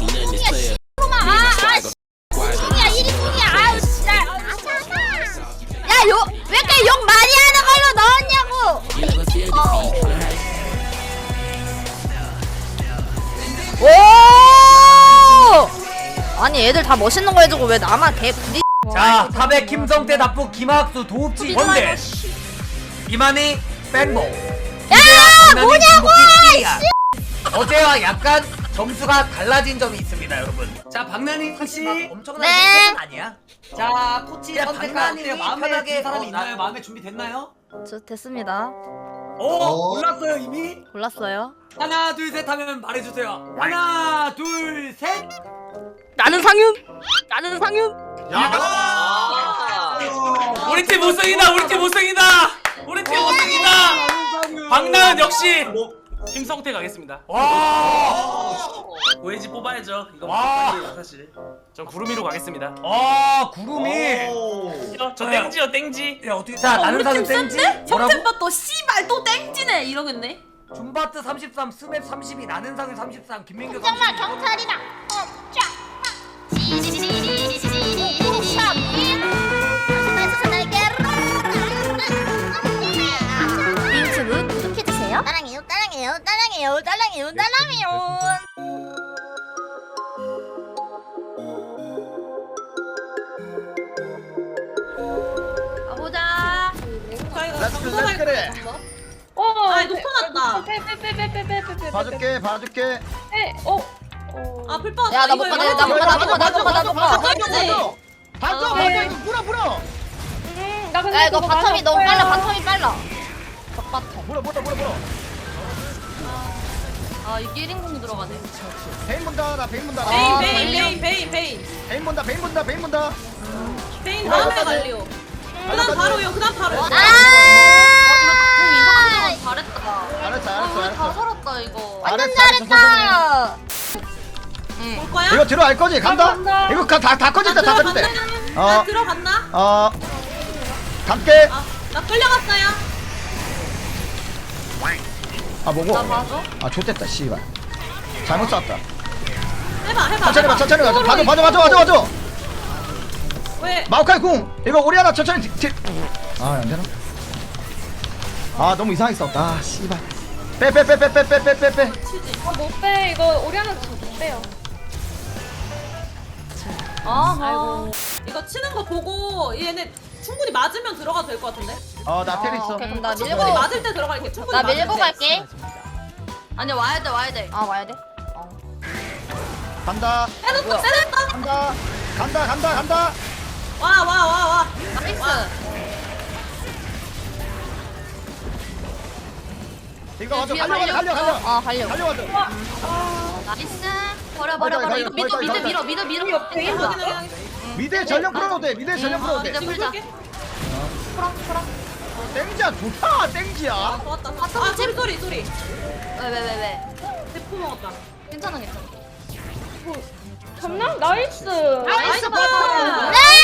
무궁이야 씨. 그만 아, 아 씨. 무궁이야 1인궁이야 아우 진짜. 야, 요, 왜 이렇게 욕 많이 하는 걸로 넣었냐고! 오! 아니, 애들 다 멋있는 거 해주고 왜 나만 개 부리. 자 탑에 김성태 답부 김학수 도읍지 원대 이만희 뺑보 야! 뭐냐고! 어제와 약간 점수가 달라진 점이 있습니다 여러분 자 박나니 씨 엄청난 네. 네. 아니야? 자 코치 야, 선택할 박나니 때 마음에 편하게 든 사람이 어, 있나요? 나- 마음에 준비됐나요? 저 됐습니다. 오 몰랐어요 이미? 골랐어요. 하나 둘 셋 하면 말해주세요 하나 둘 셋 나는 상윤! 나는 상윤! 우리 팀 우승이다 우리 팀 우승이다 우리 팀 우승이다 박나은 역시 김성태 가겠습니다 와, 오해지 뽑아야죠 이거 와. 사실 전 구름이로 가겠습니다 아 구름이 저 땡지요 땡지 야 어떻게 자 나는 사는 땡지 뭐라고? 성tem바 또 씨발 또 땡지네 이러겠네. 줌바트 33 스맵 32 나는 사는 33 김민규 32 정말 경찰이다. 어, 쫙. 지지 봐줄게 봐줄게 빼. 어. 아 불빠. 야, 나 이거 못 가네, 이거. 나 못 가네. 봐줘 봐줘 봐줘 아, 네. 봐줘 이거 물어 물어 야 이거 바텀이 너무 빨라 바텀이 빨라 바텀 물어 물어 물어 물어 아, 아 이게 1인공 들어가네 베인 본다 나 베인 본다 아, 베인 베인 베인 베인 베인 베인 본다 베인 본다 베인 본다 베인 아, 다음에 갈리오. 그다음 바로요. 어, 그다음 바로. 아! 아 이거 공 이상한 거 잘했다 알았어 알았어 다 알았어 살았다 이거. 완전 잘했다. 볼 거야? 이거 들어갈 거지 간다 간다. 이거 다, 다, 다 꺼졌다 다 들어갔나? 어. 나 들어갔나? 어 갈게 아, 나 끌려갔어요. 아 뭐고 나 봐줘. 아 좋댔다 씨발 잘못 쐈다 해봐, 해봐. 천천히 가 해봐. 천천히 가 봐줘 봐줘 봐줘 봐줘 봐줘 왜? 마우카이 궁 이거 우리 하나 천천히 딜. 아 안 되나? 아 너무 이상하게 아 씨발 빼빼빼빼빼빼빼 빼빼 아, 못 빼. 이거 오리아나 못 빼요. 아, 이거 치는 거 보고 얘네 충분히 맞으면 들어가도 될 것 같은데? 어나 텔 있어 오케이, 그럼 나 밀고 충분히 맞을 때 들어갈게. 충분히 나 맞을 밀고 때. 갈게. 아니 와야 돼, 와야 돼. 아 와야 돼? 간다 빼놨다, 빼놨다. 간다 간다 간다 간다 와, 와, 와, 와. 나이스. 이거 와줘 뒤에 달려 달려. 달려 달려 아 달려. 달려 와줘 나이스. 버려, 버려, 버려. 이거 미드, 미드 밀어, 미드 밀어. 옆에 확인해. 미드에 전력 풀어도 돼 미드에 전력 풀어도 돼 미드 풀자. 땡지야 좋다 땡지야 아, 좋았다. 아, 소리, 소리, 소리. 왜왜 왜 왜? 대포 먹었다. 괜찮아 괜찮아. 잡나? 나이스. 나이스, 봐. 나이스.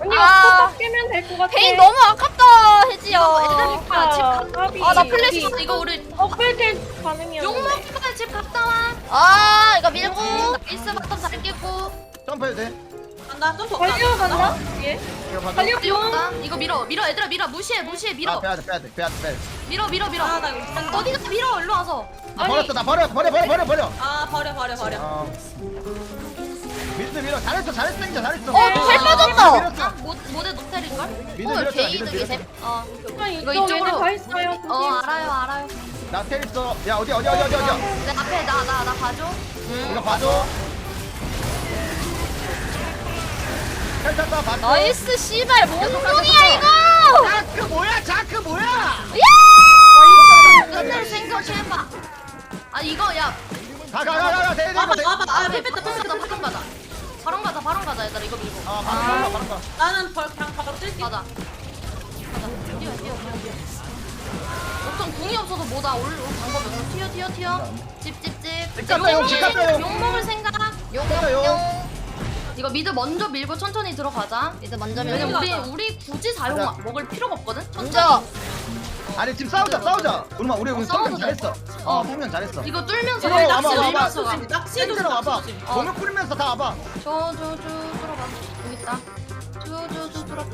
언니 아. 이거 깨면 될 것 같아. 베인 너무 아깝다 혜지야. 아, 까비. 아, 나 플래시 줬어. 이거 우리 업글킬 가능이야. 욕먹기만 집 갔다 와. 아 이거 밀고. 나이스 바텀 잘 깼고. 점프해도 돼 간다, 점프 없다. 갈리오 갔나? 뒤에? 이거. 간다. 이거 밀어, 밀어, 얘들아 밀어. 무시해, 무시해, 아 밀어. 빼야돼 빼야돼 빼야돼 빼야돼 밀어, 밀어, 밀어. 아, 나 이거 어디가 밀어, 일로 와서. 나 버렸어 나 버려 버려 버려 버려 버려 아, 버려, 버려, 버려. 어 미드 밀어 잘했어 잘했어 땡지야 잘했어 어 잘 빠졌다. 밀었어 모, 모델 노텔일걸? 미드 어 밀었잖아 미드. 밀었어 어. 이거 이거 이쪽 이쪽으로. 다 있어요. 어, 알아요, 알아요. 나텔 있어 야 어디 어디 어디 어디 어디 내 앞에 나, 나, 나 봐줘. 이거 봐줘 텔 탔다 나이스 씨발 몽둥이야 이거. 자크 뭐야 자크 뭐야 야! 끝을 생각해봐. 아, 이거, 야. 가가가가 대대 와봐, 대 와봐. 아, 뺐다. 바로 가자. 바로 가자, 바로 가자, 얘들아. 이거 밀고. 아 바로 가 바로 가 나는 벌, 그냥 바로 뛸게. 가자. 가자. 뛰어, 뛰어, 뛰어. 어떤 궁이 없어서 뭐다. 올, 올 방법이 없어. 튀어, 튀어, 튀어. 집, 집, 집. 집 갔다 용, 집 갔다 용. 욕 먹을 생각. 용용 이거 미드 먼저 밀고 천천히 들어가자. 이제 먼저 왜냐면 밀고. 우리 우리 굳이 사용 가자. 먹을 필요가 없거든. 천천히. 아니 지금 싸우자 싸우자 우리만 우리 우리 성명 돼. 잘했어 어 성명 잘했어 이거 뚫면서 이거 와봐, 와봐. 가. 땡겨라 와봐 공을 뿌리면서 다 와봐 저저저 뚫어봐. 여기 있다. 저저저 뚫어.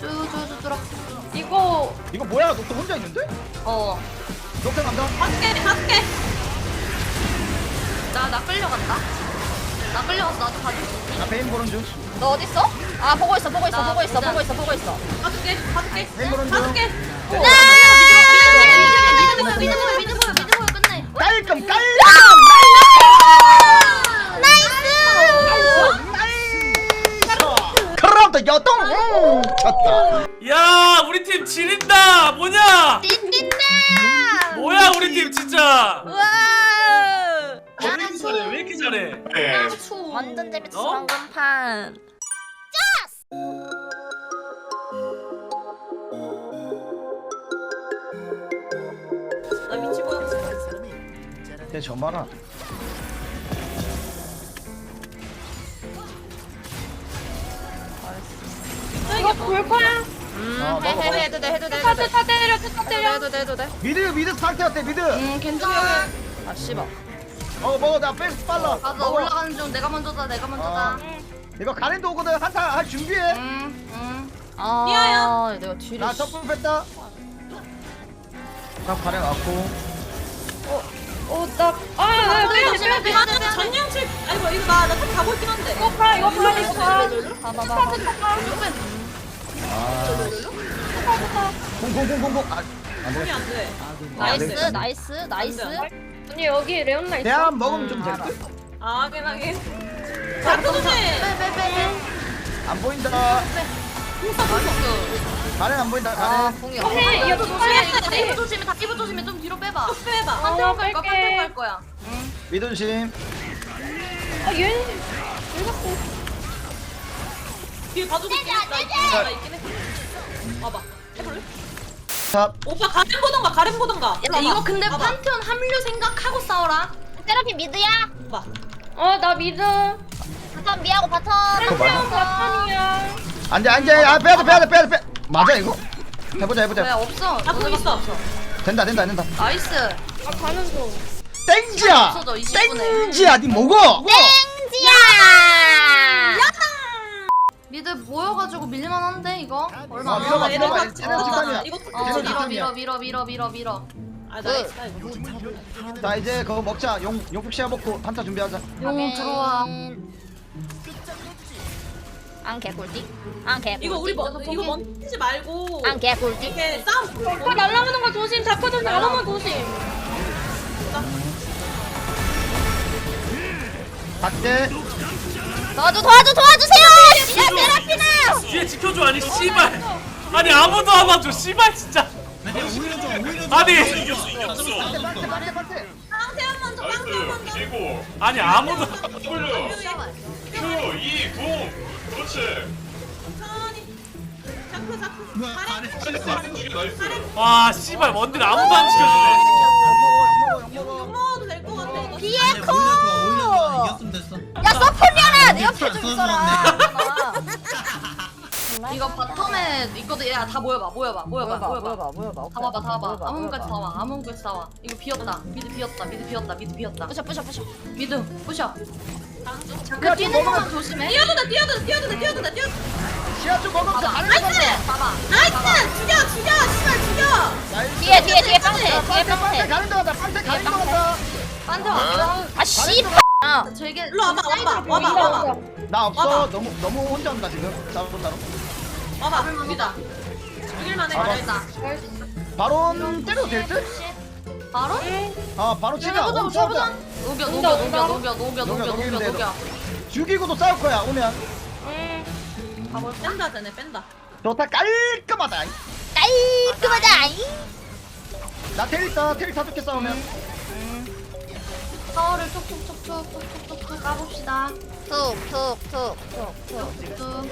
저저저 뚫어. 이거 이거 뭐야 너 또 혼자 있는데? 어. 녹색 감자 할게 할게. 나나 끌려간다. 나 끌려가서 나도 가줄 수 있니? 나 베인 보는 중 너 어딨어? 아 보고 있어 보고 있어 보고 있어 보고 있어 보고 있어. 봐줄게 봐줄게. 봐줄게. 나 여동! 쳤다. 야 우리 팀 지린다! 뭐냐? 딘딘다! 뭐야 우리 팀 진짜? 와왜 잘해? 왜 이렇게 잘해? 네. 완전 재밌어? 어? 방금 판. 나 미치고. 얘저 봐라 이거 볼 거야. 음 어, 해, 먹어, 해, 먹어. 해도 돼 해도 돼타 해도 돼타 때려 타 때려. 해도 돼 해도 돼 미드 미드 상태였대 미드 음 괜찮아. 아 씨발 어 먹어 나 빼스 빨라 맞아 먹어. 올라가는 중 내가 먼저다 내가 먼저다. 이거 가렌도 오거든. 한타 할 준비해. 음 음. 아 미아야. 내가 뒤를 나 첫불 뺐다. 나 가렌 왔고. 어 나 아나 빼야 돼 빼야 돼. 전령칠 아이고 이거 나나 가고 있긴 한데. 이거 봐 이거 봐 이거 봐. 봐봐봐 공공공공공. 아 안돼. 나이스 나이스. 나이스 언니 여기 레온나 있어. 대한 먹으면 좀 될 듯? 아 하긴 하긴. 빼빼빼. 안 보인다. 가렌 안 보인다 아 가렌 공이 해 없어 이거 조심해. 좀 이거 조심해. 다 이거 조심해. 좀 뒤로 빼봐. 빼봐. 어, 한대만 갈 거야. 뺄게. 한대만 갈 거야. 미드심 아 얘. 왜 자꾸. 뒤에 봐주고 있긴 해. 나 있긴 해. 있긴 해. 봐봐. 해볼래? 탑 오빠 가렘 보던가 가렘 보던가. 야, 이거 근데 봐봐. 판테온 합류 생각하고 싸워라. 테라피 미드야 봐. 어나 미드. 바텀 미하고 바텀 그거 맞아? 바탄이야. 안돼 안돼 아 빼야 돼 빼야 돼 빼야 돼 빼 맞아 이거 해보자 왜 해보자 없어? 나고 있어. 된다 된다 된다 나이스. 아 가는 중. 땡지야 없어져, 20 분에. 땡지야 니 먹어 땡지야 미드 모여가지고 밀만한데 이거 얼마 아, 안 밀어봐, 남았어. 밀어봐. 어. 이거 어, 밀어. 밀어 밀어 밀어 밀어 밀어. 아 이거. 자 이제 그거 먹자 용 용폭 시야 먹고 한타 준비하자 용 들어와. 안 개꿀띠? 안 개꿀띠? 이거 우리 먼 이거 먼지 말고 안 개꿀띠? 이렇게 싸움. 오빠 날라오는 거 조심. 자꾸 좀 날아오면 조심. 갈게 도와줘 도와줘 도와주세요! 야 테라피나! 뒤에 지켜줘 아니 씨발. 아니 아무도 안 와줘. 씨발 진짜. 아니 상태한 먼저 상태한 먼저. 아니 아무도 와 씨발 원딜 아무도 안 지켜주네 먹어도 될 것 같아 이거. 비에코 야 서폴리아나 내 옆에 좀 있어라 이거 바텀에 있거든. 야다 모여봐 모여봐 모여봐 모여봐. 모여봐 다 와봐 다 와봐. 아무것까지 다 와. 아무것까지 다 와. 이거 비었다. 미드 비었다. 미드 비었다. 미드 비었다. 부셔 부셔 부셔 미드 부셔. 그 뛰는 것만 조심해. 돼, 뛰어도 돼, 뛰어도 돼. 시야 좀 먹으면서 봐봐. 나이스! 봐봐. 나이스! 죽여, 죽여, 씨발 죽여. 뒤에 뒤에 뒤에 빵태 뒤에 빵태 빵태 빵태 가렌 들어갔다 빵태 가렌 들어갔다 딴데 와. 아 씨발 아 저에게 일로 와봐, 와봐, 와봐, 와봐. 나 없어 와봐. 너무 너무 혼자 온다 지금 따로 따로 와봐, 여기다. 죽일만해, 와봐. 잘했다. 바론 때려도 될 듯? 바로? 아 바로 치자 해보자, 오, 싸우자 해보자. 녹여, 녹여, 녹여, 녹여, 녹여, 녹여, 녹여, 녹여. 죽이고도 싸울 거야 오면 가볼 뺀다, 쟤네 뺀다. 좋다 깔끔하다 깔끔하다 나 테리 있다 테리 사줄게 싸우면 타워를 툭툭툭툭툭툭툭 까봅시다. 툭툭툭툭툭 툭.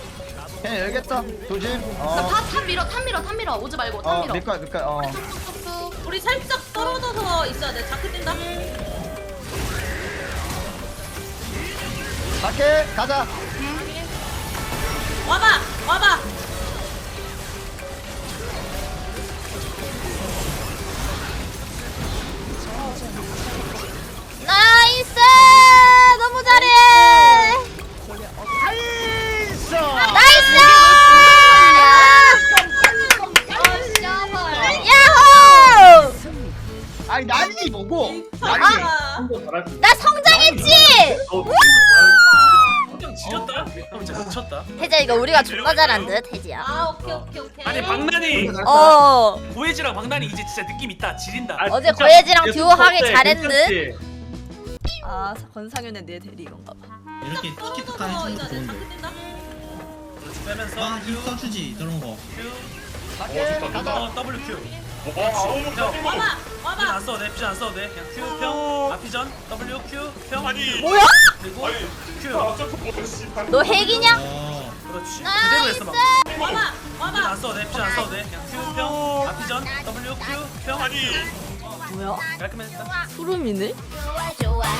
그냥 열겠다 조심 그 어, 탑, 탑 밀어, 탑 밀어, 탑 밀어. 오지 말고, 탑 어 밀어. 밀 거야 밀 거야 어 툭툭툭툭. 우리 살짝 떨어져서 있어야 돼. 자크 뛴다. 갈게 가자 와봐, 와봐. 나이스! 너무 잘해! 나 성장했지. 그냥 지렸다? 형 진짜 미쳤다. 태자 이거 우리가 존나 잘한 듯 태지야. 아 오케이 오케이 오케이. 아니 박난이. 어. 고혜지랑 박난이 이제 진짜 느낌 있다. 지린다. 어제 고혜지랑 듀오 하길 잘했는 듯. 아 권상윤의 내 대리 이건가 봐. 이렇게 티키타카 해주는 것도 좋은데. 빼면서. 아힘 써주지 저런 거. 어 W Q. 형 와봐 피전 와봐 안 써도 돼 피전 안 써도 돼 그냥 Q 평 아피전 W Q 평 뭐야? 그리고 Q. 너 핵이냐? 어 그렇지. 그대로 했어 막 와봐 피전 와봐. 안 써도 돼 피전 안 써도 돼 그냥 Q 평 아피전 W Q 평 뭐야? 깔끔했다. 소름이네. 좋아해